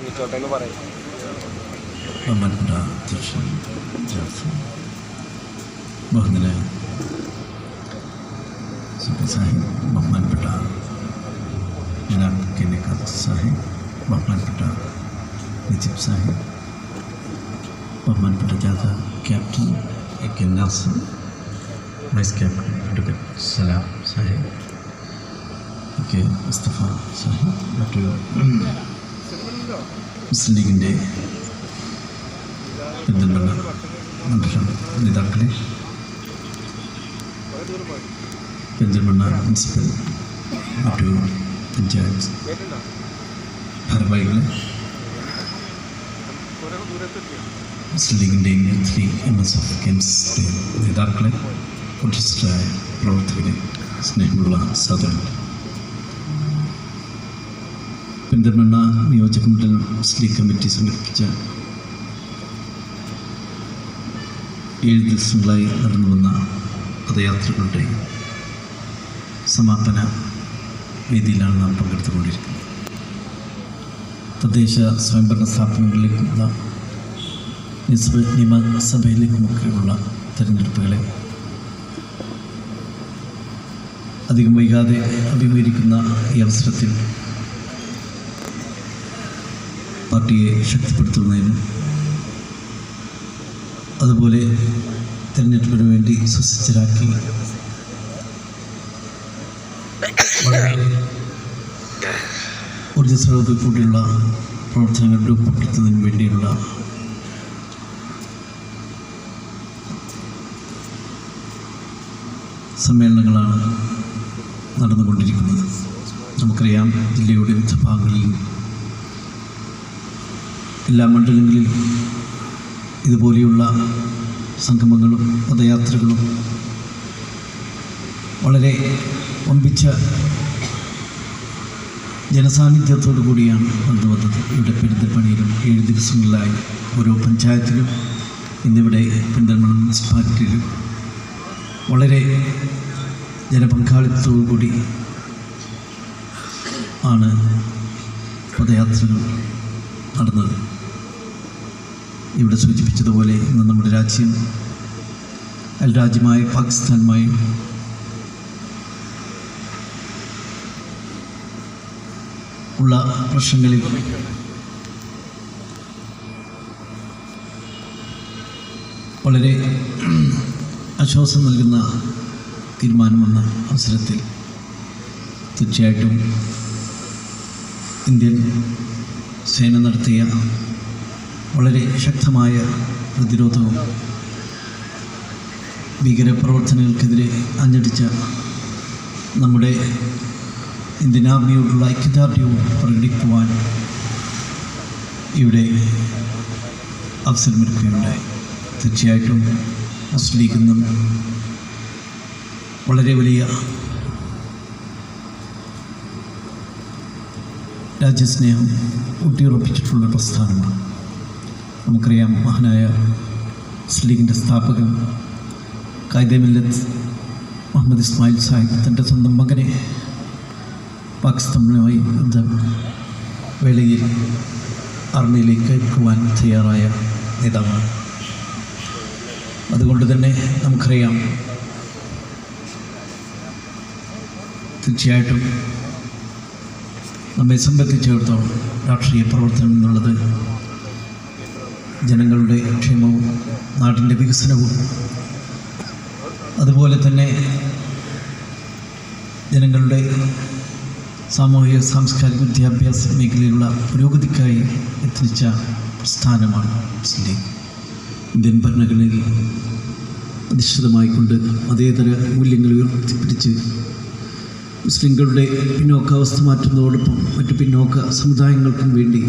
പ്രസംഗിച്ചോട്ടെ എന്ന് പറയും ബഹുമാനപ്പെട്ട അധ്യക്ഷൻ ജോൺസൺ ബഹുമാന സുബി സാഹിബ് ബഹുമാനപ്പെട്ട ജനാബ് കെനിക്കാത്ത് സാഹിബ് ബഹുമാനപ്പെട്ട നിജിബ് സാഹിബ് ബഹുമാനപ്പെട്ട ജാഥ captain A K Nasar vice captain advocate Salam Sahib A K Mustafa Sahib മറ്റു മുസ്ലിം ലീഗിന്റെ ബന്ധമുള്ള നേതാക്കളെ. പെരിന്തൽമണ്ണ മുനിസിപ്പൽ മറ്റു പഞ്ചായത്ത് ഭാരവാഹികളെ. മുസ്ലിം ലീഗിന്റെയും ത്രീ എം എസ് എഫ് കെംസിന്റെ നേതാക്കളെ ഉദ്ദേശിച്ചതായ പ്രവർത്തകരെ സ്നേഹമുള്ള സാധനങ്ങൾ പെരിന്തൽമണ്ണ നിയോജക മണ്ഡലം ലീഗ് കമ്മിറ്റി സംഘടിപ്പിച്ച ഏഴ് ദിവസങ്ങളായി നടന്നു വന്ന പദയാത്രകളുടെ സമാപന വേദിയിലാണ് നാം പങ്കെടുത്തുകൊണ്ടിരിക്കുന്നത്. തദ്ദേശ സ്വയംഭരണ സ്ഥാപനങ്ങളിലേക്കുള്ള നിയമസഭയിലേക്കുമൊക്കെയുള്ള തിരഞ്ഞെടുപ്പുകളെ അധികം വൈകാതെ അഭിമുഖീകരിക്കുന്ന ഈ അവസരത്തിൽ പാർട്ടിയെ ശക്തിപ്പെടുത്തുന്നതിനും അതുപോലെ തിരഞ്ഞെടുപ്പിന് വേണ്ടി സുസജ്ജരാക്കി ഊർജസ്രോതത്തിൽ കൂടിയുള്ള പ്രവർത്തനങ്ങൾ രൂപപ്പെടുത്തുന്നതിന് വേണ്ടിയുള്ള സമ്മേളനങ്ങളാണ് നടന്നുകൊണ്ടിരിക്കുന്നത്. നമുക്കറിയാം ജില്ലയുടെ വിവിധ ഭാഗങ്ങളിൽ എല്ലാ മണ്ഡലങ്ങളിലും ഇതുപോലെയുള്ള സംഗമങ്ങളും പദയാത്രകളും വളരെ ഒമ്പിച്ച ജനസാന്നിധ്യത്തോടു കൂടിയാണ് വന്നു വന്നത്. ഇവിടെ പെരുന്തൽപ്പണിയിലും ഏഴ് ദിവസങ്ങളിലായി ഓരോ പഞ്ചായത്തിലും ഇന്നിവിടെ പെരിന്തൽമണ്ണ മുനിസിപ്പാലിറ്റിയിലും വളരെ ജനപങ്കാളിത്തത്തോടു കൂടി ആണ് പദയാത്രകൾ നടന്നത്. ഇവിടെ സൂചിപ്പിച്ചതുപോലെ ഇന്ന് നമ്മുടെ രാജ്യം അയൽരാജ്യമായ പാകിസ്ഥാനുമായി ഉള്ള പ്രശ്നങ്ങളിൽ വളരെ ആശ്വാസം നൽകുന്ന തീരുമാനമെന്ന അവസരത്തിൽ തീർച്ചയായിട്ടും ഇന്ത്യൻ സേന നടത്തിയ വളരെ ശക്തമായ പ്രതിരോധവും ഭീകരപ്രവർത്തനങ്ങൾക്കെതിരെ അഞ്ഞടിച്ച നമ്മുടെ ഇന്ത്യൻ ആർമിയോടുള്ള ഐക്യദാർഢ്യവും പ്രകടിക്കുവാൻ ഇവിടെ അവസരമൊരുക്കുകയുണ്ടായി. തീർച്ചയായിട്ടും മുസ്ലിം ലീഗ് എന്നും വളരെ വലിയ രാജ്യസ്നേഹം ഊട്ടിയുറപ്പിച്ചിട്ടുള്ള പ്രസ്ഥാനമാണ്. നമുക്കറിയാം മഹാനായ ലീഗിന്റെ സ്ഥാപകൻ കായിദമില്ലത്ത് മുഹമ്മദ് ഇസ്മായിൽ സാഹിബ് തന്റെ സ്വന്തം മകനെ പാകിസ്ഥാനുമായി വേളയിൽ ആർമിയിലേക്ക് അയക്കുവാൻ തയ്യാറായ നേതാവാണ്. അതുകൊണ്ട് തന്നെ നമുക്കറിയാം തീർച്ചയായിട്ടും നമ്മെ സംബന്ധിച്ചിടത്തോളം രാഷ്ട്രീയ പ്രവർത്തനം എന്നുള്ളത് ജനങ്ങളുടെ ക്ഷേമവും നാടിന്റെ വികസനവും. അതുപോലെ തന്നെ ജനങ്ങളുടെ സാമൂഹിക സാംസ്കാരിക വിദ്യാഭ്യാസ മേഖലയിലുള്ള പുരോഗതിക്കായി എത്തിച്ച പ്രസ്ഥാനമാണ് ഇന്ത്യൻ ഭരണഘടനയിൽ അധിഷ്ഠിതമായിക്കൊണ്ട് അതേതര മൂല്യങ്ങൾ ഉയർത്തിപ്പിടിച്ച് മുസ്ലിങ്ങളുടെ പിന്നോക്കാവസ്ഥ മാറ്റുന്നതോടൊപ്പം മറ്റു പിന്നോക്ക സമുദായങ്ങൾക്കും വേണ്ടി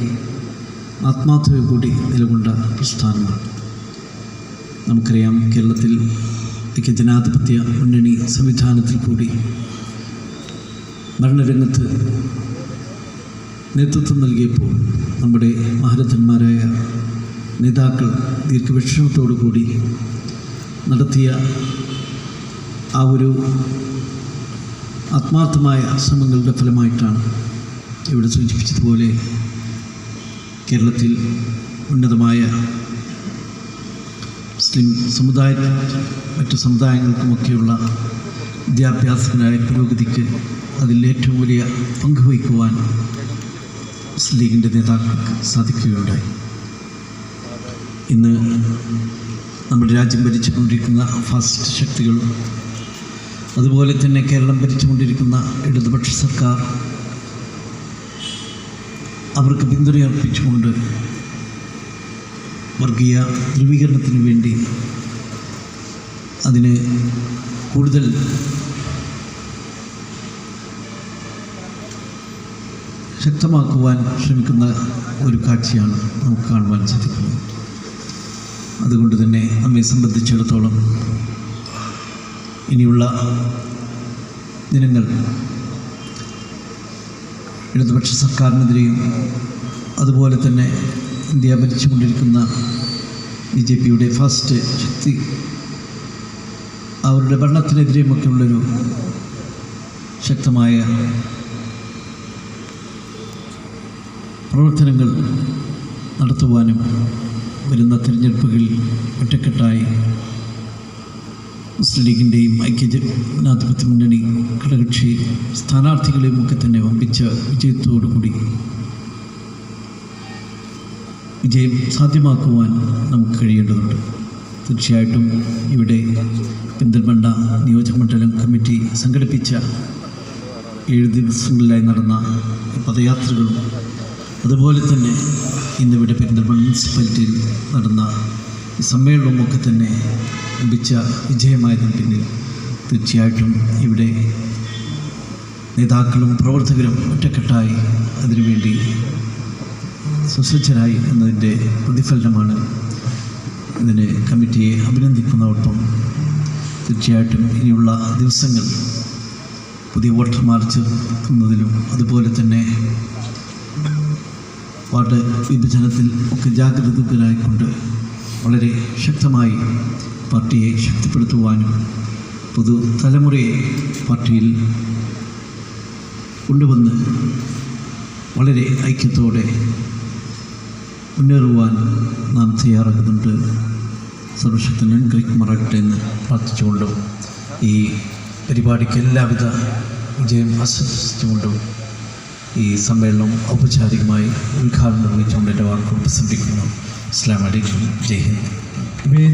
ആത്മാർത്ഥത കൂടി നിലകൊണ്ട പ്രസ്ഥാനമാണ് നമുക്കറിയാം കേരളത്തിൽ ഐക്യ ജനാധിപത്യ മുന്നണി സംവിധാനത്തിൽ കൂടി ഭരണരംഗത്ത് നേതൃത്വം നൽകിയപ്പോൾ നമ്മുടെ മഹാരഥന്മാരായ നേതാക്കൾ ദീർഘവീക്ഷണത്തോടു കൂടി നടത്തിയ ആ ഒരു ആത്മാർത്ഥമായ ശ്രമങ്ങളുടെ ഫലമായിട്ടാണ് ഇവിടെ സൂചിപ്പിച്ചതുപോലെ കേരളത്തിൽ ഉന്നതമായ മുസ്ലിം സമുദായ മറ്റു സമുദായങ്ങൾക്കുമൊക്കെയുള്ള വിദ്യാഭ്യാസത്തിനായ പുരോഗതിക്ക് അതിൽ ഏറ്റവും വലിയ പങ്ക് വഹിക്കുവാൻ മുസ്ലിം ലീഗിന്റെ നേതാക്കൾക്ക് സാധിക്കുകയുണ്ടായി. ഇന്ന് നമ്മുടെ രാജ്യം ഭരിച്ചുകൊണ്ടിരിക്കുന്ന ഫാസിസ്റ്റ് ശക്തികളും അതുപോലെ തന്നെ കേരളം ഭരിച്ചുകൊണ്ടിരിക്കുന്ന ഇടതുപക്ഷ സർക്കാർ അവർക്ക് പിന്തുണയർപ്പിച്ചുകൊണ്ട് വർഗീയ ധ്രുവീകരണത്തിന് വേണ്ടി അതിന് കൂടുതൽ ശക്തമാക്കുവാൻ ശ്രമിക്കുന്ന ഒരു കാഴ്ചയാണ് നമുക്ക് കാണുവാൻ സാധിക്കുന്നത്. അതുകൊണ്ട് തന്നെ നമ്മെ സംബന്ധിച്ചിടത്തോളം ഇനിയുള്ള ദിനങ്ങൾ ഇടതുപക്ഷ സർക്കാരിനെതിരെയും അതുപോലെ തന്നെ ഇന്ത്യ ഭരിച്ചുകൊണ്ടിരിക്കുന്ന ബി ജെ പിയുടെ ഫസ്റ്റ് ശക്തി അവരുടെ ഭരണത്തിനെതിരെയുമൊക്കെയുള്ളൊരു ശക്തമായ പ്രവർത്തനങ്ങൾ നടത്തുവാനും വരുന്ന തിരഞ്ഞെടുപ്പുകളിൽ ഒറ്റക്കെട്ടായി മുസ്ലിം ലീഗിന്റെയും ഐക്യജനാധിപത്യ മുന്നണി ഘടകക്ഷി സ്ഥാനാർത്ഥികളെയും ഒക്കെ തന്നെ വമ്പിച്ച വിജയത്തോടുകൂടി വിജയം സാധ്യമാക്കുവാൻ നമുക്ക് കഴിയേണ്ടതുണ്ട്. തീർച്ചയായിട്ടും ഇവിടെ പെരിന്തൽമണ്ണ നിയോജകമണ്ഡലം കമ്മിറ്റി സംഘടിപ്പിച്ച ഏഴ് ദിവസങ്ങളിലായി നടന്ന പദയാത്രകളും അതുപോലെ തന്നെ ഇന്നിവിടെ പെരിന്തൽമണ്ണ മുനിസിപ്പാലിറ്റിയിൽ നടന്ന സമ്മേളനവും സമ്മേളനവുമൊക്കെ തന്നെ ലഭിച്ച വിജയമായതിന് പിന്നിൽ. തീർച്ചയായിട്ടും ഇവിടെ നേതാക്കളും പ്രവർത്തകരും ഒറ്റക്കെട്ടായി അതിനുവേണ്ടി സുസജ്ജരായി എന്നതിന്റെ പ്രതിഫലനമാണ് ഇതിന് കമ്മിറ്റിയെ അഭിനന്ദിക്കുന്നതോടൊപ്പം തീർച്ചയായിട്ടും ഇനിയുള്ള ദിവസങ്ങൾ പുതിയ വോട്ടർമാർ ചേർക്കുന്നതിലും അതുപോലെ തന്നെ വാർഡ് വിഭജനത്തിൽ ഒക്കെ ജാഗ്രതരായിക്കൊണ്ട് വളരെ ശക്തമായി പാർട്ടിയെ ശക്തിപ്പെടുത്തുവാനും പുതു തലമുറയെ പാർട്ടിയിൽ കൊണ്ടുവന്ന് വളരെ ഐക്യത്തോടെ മുന്നേറുവാൻ നാം തയ്യാറാകുന്നുണ്ട്. സർവശക്തൻ അനുഗ്രഹിക്കുമാറാകട്ടെ എന്ന് പ്രാർത്ഥിച്ചുകൊണ്ടും ഈ പരിപാടിക്ക് എല്ലാവിധ വിജയം ആശംസിച്ചുകൊണ്ടും ഈ സമ്മേളനം ഔപചാരികമായി ഉദ്ഘാടനം നിർവഹിച്ചുകൊണ്ട് എന്റെ വാക്കുകൾ പ്രസംഗിക്കുന്നു. അസ്ലാം അലൈക്കും. ജയ് ഹിന്ദ്.